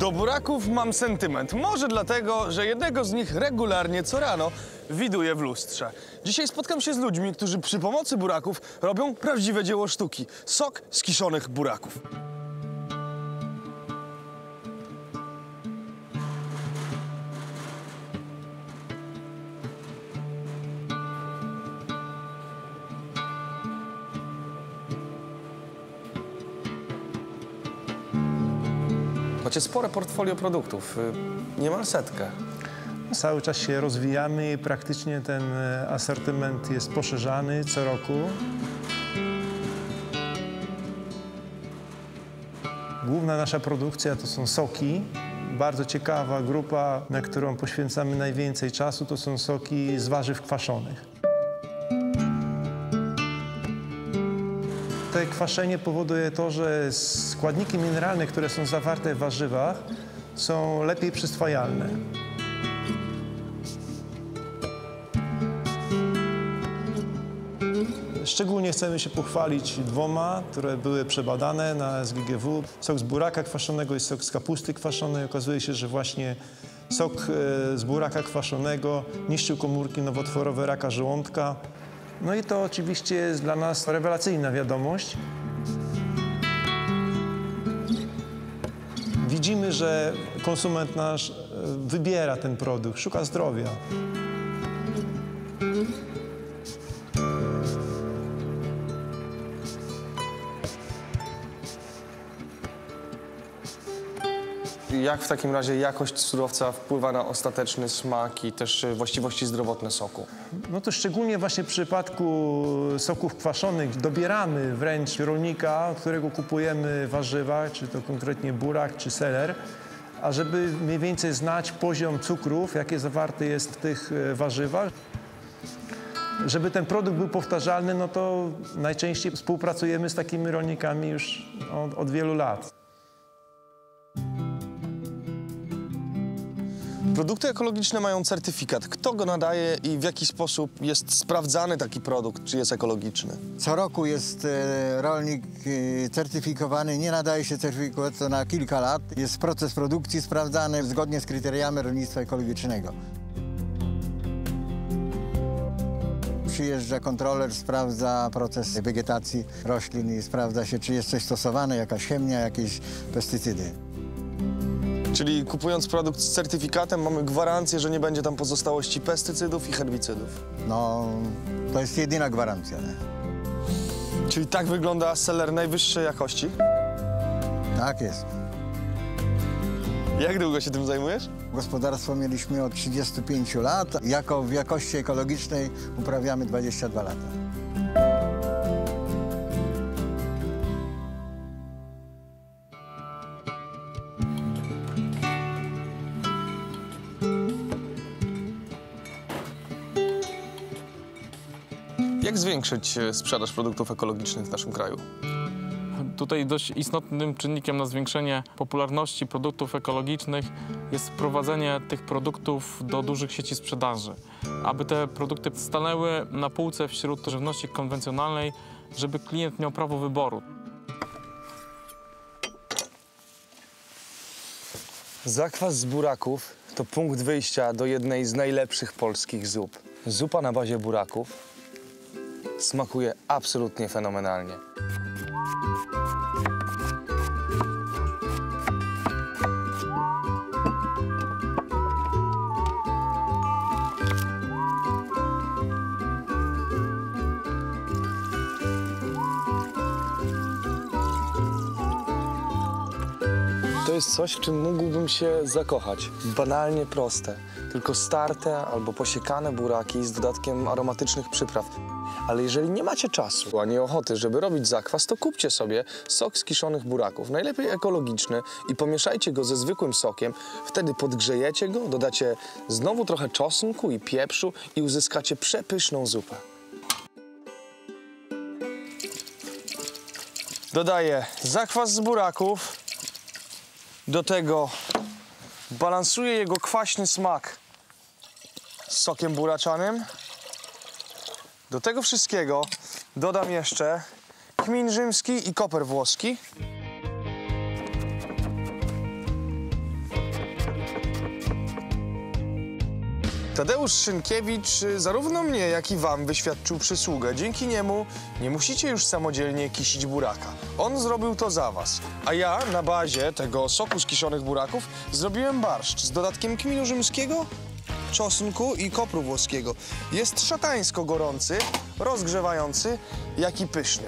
Do buraków mam sentyment. Może dlatego, że jednego z nich regularnie co rano widuję w lustrze. Dzisiaj spotkam się z ludźmi, którzy przy pomocy buraków robią prawdziwe dzieło sztuki. Sok z kiszonych buraków. Macie spore portfolio produktów, y, niemal setkę. Cały czas się rozwijamy i praktycznie ten e, asortyment jest poszerzany co roku. Główna nasza produkcja to są soki. Bardzo ciekawa grupa, na którą poświęcamy najwięcej czasu, to są soki z warzyw kwaszonych. To kwaszenie powoduje to, że składniki mineralne, które są zawarte w warzywach, są lepiej przyswajalne. Szczególnie chcemy się pochwalić dwoma, które były przebadane na SGGW. Sok z buraka kwaszonego i sok z kapusty kwaszonej. Okazuje się, że właśnie sok e, z buraka kwaszonego niszczył komórki nowotworowe raka żołądka. No i to oczywiście jest dla nas rewelacyjna wiadomość. Widzimy, że konsument nasz e, wybiera ten produkt, szuka zdrowia. Jak w takim razie jakość surowca wpływa na ostateczny smak i też y, właściwości zdrowotne soku? No to szczególnie właśnie w przypadku soków kwaszonych dobieramy wręcz rolnika, od którego kupujemy warzywa, czy to konkretnie burak, czy seler, a żeby mniej więcej znać poziom cukrów, jakie zawarte jest w tych e, warzywach. Żeby ten produkt był powtarzalny, no to najczęściej współpracujemy z takimi rolnikami już od, od wielu lat. Produkty ekologiczne mają certyfikat. Kto go nadaje i w jaki sposób jest sprawdzany taki produkt, czy jest ekologiczny? Co roku jest e, rolnik e, certyfikowany, nie nadaje się certyfikatu na kilka lat. Jest proces produkcji sprawdzany zgodnie z kryteriami rolnictwa ekologicznego. Przyjeżdża kontroler, sprawdza proces wegetacji roślin i sprawdza się, czy jest coś stosowane, jakaś chemia, jakieś pestycydy. Czyli kupując produkt z certyfikatem mamy gwarancję, że nie będzie tam pozostałości pestycydów i herbicydów. No, to jest jedyna gwarancja. Nie? Czyli tak wygląda seller najwyższej jakości. Tak jest. Jak długo się tym zajmujesz? Gospodarstwo mieliśmy od 35 lat. Jako w jakości ekologicznej uprawiamy 22 lata. Jak zwiększyć e, sprzedaż produktów ekologicznych w naszym kraju? Tutaj dość istotnym czynnikiem na zwiększenie popularności produktów ekologicznych jest wprowadzenie tych produktów do dużych sieci sprzedaży. Aby te produkty stanęły na półce wśród żywności konwencjonalnej, żeby klient miał prawo wyboru. Zakwas z buraków to punkt wyjścia do jednej z najlepszych polskich zup. Zupa na bazie buraków smakuje absolutnie fenomenalnie. To jest coś, w czym mógłbym się zakochać. Banalnie proste, tylko starte albo posiekane buraki z dodatkiem aromatycznych przypraw. Ale jeżeli nie macie czasu ani ochoty, żeby robić zakwas, to kupcie sobie sok z kiszonych buraków. Najlepiej ekologiczny i pomieszajcie go ze zwykłym sokiem. Wtedy podgrzejecie go, dodacie znowu trochę czosnku i pieprzu i uzyskacie przepyszną zupę. Dodaję zakwas z buraków. Do tego balansuję jego kwaśny smak z sokiem buraczanym. Do tego wszystkiego dodam jeszcze kmin rzymski i koper włoski. Tadeusz Szynkiewicz zarówno mnie, jak i wam wyświadczył przysługę. Dzięki niemu nie musicie już samodzielnie kisić buraka. On zrobił to za was. A ja na bazie tego soku z kiszonych buraków zrobiłem barszcz z dodatkiem kminu rzymskiego czosnku i kopru włoskiego. Jest szatańsko gorący, rozgrzewający, jak i pyszny.